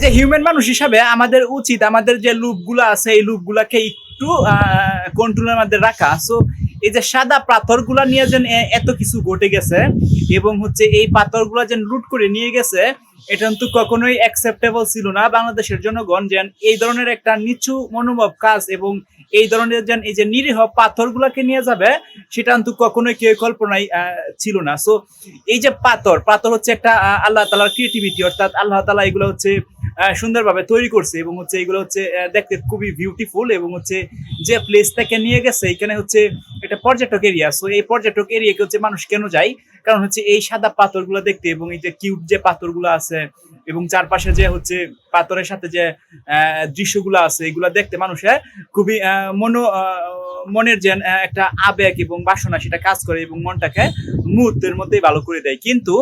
As a human মানুষ হিসাবে আমাদের উচিত, আমাদের যে লুপগুলো আছে, এই লুপগুলোকে একটু কন্ট্রোলের মধ্যে রাখা। সো এই যে সাদা পাথরগুলা নিয়ে যেন এত কিছু ঘটে গেছে, এবং হচ্ছে এই পাথরগুলা যেন লুট করে নিয়ে গেছে এটা কিন্তু কখনোই অ্যাকসেপ্টেবল ছিল না। বাংলাদেশের জনগণ যেন এই ধরনের একটা নিচু মনোভাব কাজ এবং এই ধরনের যেন এই যে নিরীহ পাথরগুলাকে নিয়ে যাবে, সেটা কিন্তু কখনোই কেউ কল্পনাই ছিল না। সো এই যে পাথর পাথর হচ্ছে একটা আল্লাহ তালার ক্রিয়েটিভিটি অর্থাৎ আল্লাহ তালা এগুলো হচ্ছে সুন্দরভাবে তৈরি করছে এবং হচ্ছে এগুলো হচ্ছে দেখতে খুবই বিউটিফুল এবং হচ্ছে যে প্লেসটাকে নিয়ে গেছে, এখানে হচ্ছে একটা পর্যটক এরিয়া সো এই পর্যটক এরিয়াকে হচ্ছে মানুষ কেন যায়? কারণ হচ্ছে এই সাদা পাথরগুলো দেখতে এবং এই যে কিউট যে পাথরগুলো আছে এবং চারপাশে যে হচ্ছে পাথরের সাথে যে দৃশ্যগুলো আছে, এগুলো দেখতে মানুষের খুবই মনো মনের যে একটা আবেগ এবং বাসনা সেটা কাজ করে এবং মনটাকে মুহূর্তের মধ্যেই ভালো করে দেয়। কিন্তু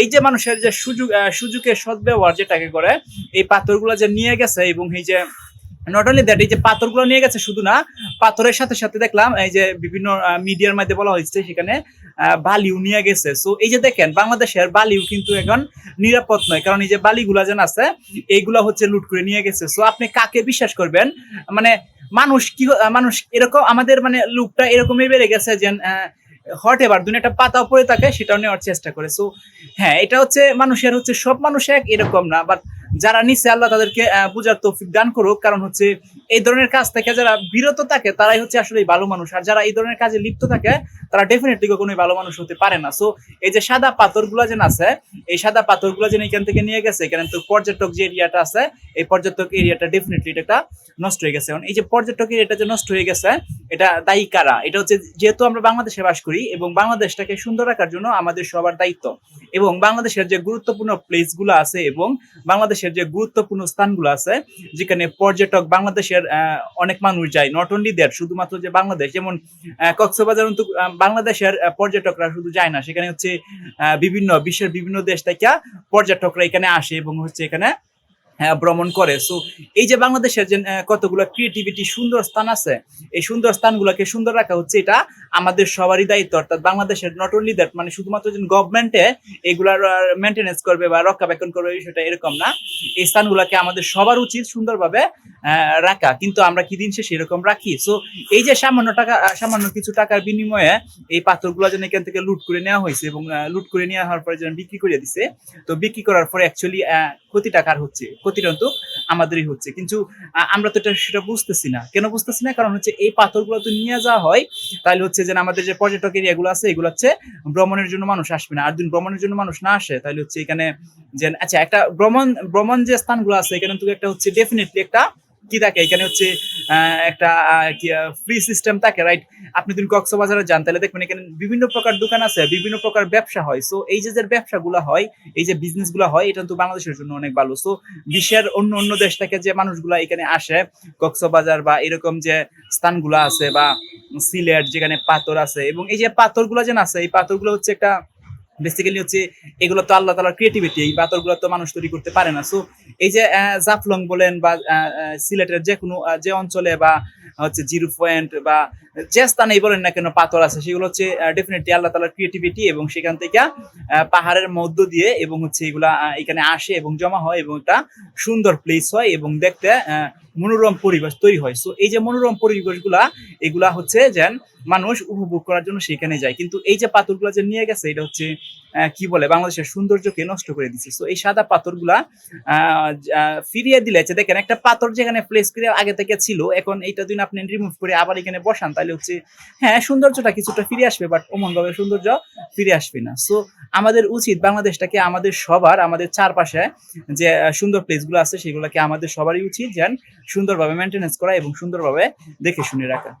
এই যে মানুষের যে সুযোগ সুযোগের সদ্ব্যবহার যেটাকে করে, এই পাথরগুলো যে নিয়ে গেছে এবং এই যে নট অনলি দ্যাট এই যে পাথরগুলো নিয়ে গেছে শুধু না, পাথরের সাথে সাথে দেখলাম এই যে বিভিন্ন মিডিয়ার মধ্যে বলা হয়েছে সেখানে বালিও নিয়ে গেছে। সো এই যে দেখেন, বাংলাদেশের বালিও কিন্তু এখন নিরাপদ নয়। কারণ এই যে বালিগুলা যেন আছে, এইগুলা হচ্ছে লুট করে নিয়ে গেছে। সো আপনি কাকে বিশ্বাস করবেন? মানে মানুষ কি, মানুষ এরকম, আমাদের মানে লুকটা এরকমই বেড়ে গেছে যে হট এবার একটা পাতাও পড়ে থাকে, সেটাও নেওয়ার চেষ্টা করে। সো হ্যাঁ এটা হচ্ছে মানুষের হচ্ছে, সব মানুষ এক, এরকম না। বাট যারা নিচে আল্লাহ তাদেরকে বুঝার তৌফিক দান করুক। কারণ হচ্ছে এই ধরনের কাজ থেকে যারা বিরত থাকে, তারাই হচ্ছে আসলে ভালো মানুষ। আর যারা এই ধরনের কাজে লিপ্ত থাকে, তারা ডেফিনেটলি কখনোই ভালো মানুষ হতে পারে না। সো এই যে সাদা পাথরগুলো যেন আছে, এই সাদা পাথরগুলো যেন এখান থেকে নিয়ে গেছে, এখানে তো পর্যটক যে এরিয়াটা আছে, এই পর্যটক এরিয়াটা ডেফিনেটলি এটা নষ্ট হয়ে গেছে। এই যে পর্যটক এরিয়াটা যে নষ্ট হয়ে গেছে, এটা দায়ী কারা? এটা হচ্ছে যেহেতু আমরা বাংলাদেশে বাস করি এবং বাংলাদেশটাকে সুন্দর রাখার জন্য আমাদের সবার দায়িত্ব। এবং বাংলাদেশের যে গুরুত্বপূর্ণ প্লেসগুলো আছে এবং বাংলাদেশের যে গুরুত্বপূর্ণ স্থানগুলো আছে, যেখানে পর্যটক বাংলাদেশের আহ, অনেক মানুষ যায়। নট অনলি দেয়ার শুধুমাত্র যে বাংলাদেশ যেমন কক্সবাজার কিন্তু বাংলাদেশের পর্যটকরা শুধু যায় না। সেখানে হচ্ছে বিভিন্ন বিশ্বের বিভিন্ন দেশ থেকে পর্যটকরা এখানে আসে এবং হচ্ছে এখানে ভ্রমণ করে। সো এই যে বাংলাদেশের যে কতগুলো ক্রিয়েটিভিটি সুন্দর স্থান আছে, এই সুন্দর স্থানগুলোকে সুন্দর রাখা হচ্ছে এটা আমাদের সবারই দায়িত্ব। অর্থাৎ বাংলাদেশের নট অনলি দ্যাট মানে শুধুমাত্র যে গভর্নমেন্টে এগুলার মেনটেনেন্স করবে বা রক্ষাবেক্ষণ করবে সেটা এরকম না। এই স্থানগুলোকে আমাদের সবার উচিত সুন্দরভাবে রাখা। কিন্তু আমরা কি দিন শেষে এরকম রাখি? সো এই যে সামান্য টাকা সামান্য কিছু টাকার বিনিময়ে এই পাথরগুলো যেন এখান থেকে লুট করে নেওয়া হয়েছে এবং লুট করে নেওয়া হওয়ার পরে যেন বিক্রি করে দিছে, তো বিক্রি করার পরে অ্যাকচুয়ালি ক্ষতি টাকার হচ্ছে? ক্ষতিটা তো আমাদেরই হচ্ছে। কিন্তু আমরা তো এটা, সেটা বুঝতেছি না। কেন বুঝতেছি না? কারণ হচ্ছে এই পাথরগুলো তো নিয়ে যাওয়া হয় তাহলে হচ্ছে যে আমাদের যে পর্যটক এরিয়াগুলো আছে, এগুলো হচ্ছে ভ্রমণের জন্য মানুষ আসবে না। আর যদি ভ্রমণের জন্য মানুষ না আসে তাহলে হচ্ছে এখানে যে আচ্ছা একটা ভ্রমণ ভ্রমণ যে স্থানগুলো আছে, এখানে তো একটা হচ্ছে ডেফিনেটলি একটা কি থাকে? এখানে হচ্ছে একটা ফ্রি সিস্টেম থাকে রাইট আপনি যদি কক্সবাজারে যান, তাহলে দেখবেন এখানে বিভিন্ন প্রকার দোকান আছে, বিভিন্ন প্রকার ব্যবসা হয়। সো এই যে যে ব্যবসাগুলো হয়, এই যে বিজনেসগুলো হয়, এটা তো বাংলাদেশের জন্য অনেক ভালো। সো বিশ্বের অন্য অন্য দেশ থেকে যে মানুষগুলা এখানে আসে, কক্সবাজার বা এরকম যে স্থানগুলো আছে, বা সিলেট যেখানে পাথর আছে, এবং এই যে পাথরগুলো যেন আছে, এই পাথরগুলো হচ্ছে একটা বেসিক্যালি হচ্ছে এগুলো তো আল্লাহ তালার ক্রিয়েটিভিটি এই পাথরগুলো তো মানুষ তৈরি করতে পারে না। সো এই যে জাফলং বলেন বা সিলেটের যে কোনো যে অঞ্চলে বা হচ্ছে জিরো পয়েন্ট বা যে স্থানেই বলেন না কেন, পাথর আছে, সেগুলো হচ্ছে ডেফিনেটলি আল্লাহ তালার ক্রিয়েটিভিটি এবং সেখান থেকে পাহাড়ের মধ্য দিয়ে এবং হচ্ছে এগুলা এখানে আসে এবং জমা হয় এবং একটা সুন্দর প্লেস হয় এবং দেখতে মনোরম পরিবেশ তৈরি হয়। সো এই যে মনোরম পরিবেশগুলা, এগুলা হচ্ছে যেন মানুষ উপভোগ করার জন্য সেখানে যায়। কিন্তু এই যে পাথরগুলা যে নিয়ে গেছে, এটা হচ্ছে কি বলে, বাংলাদেশের সৌন্দর্যকে নষ্ট করে দিচ্ছে তো এই সাদা পাথরগুলা ফিরিয়ে দিলে দেখেন একটা পাথর যেখানে প্লেস করে আগে থেকে ছিল, এখন এইটা দিন আপনি রিমুভ করে আবার এখানে বসান, তাহলে হচ্ছে হ্যাঁ সৌন্দর্যটা কিছুটা ফিরে আসবে বাট অমন ভাবে সৌন্দর্য ফিরে আসবে না। সো আমাদের উচিত বাংলাদেশটাকে আমাদের সবার, আমাদের চারপাশে যে সুন্দর প্লেসগুলো আছে, সেগুলোকে আমাদের সবারই উচিত যেন সুন্দরভাবে মেনটেনেন্স করা এবং সুন্দরভাবে দেখে শুনে রাখা।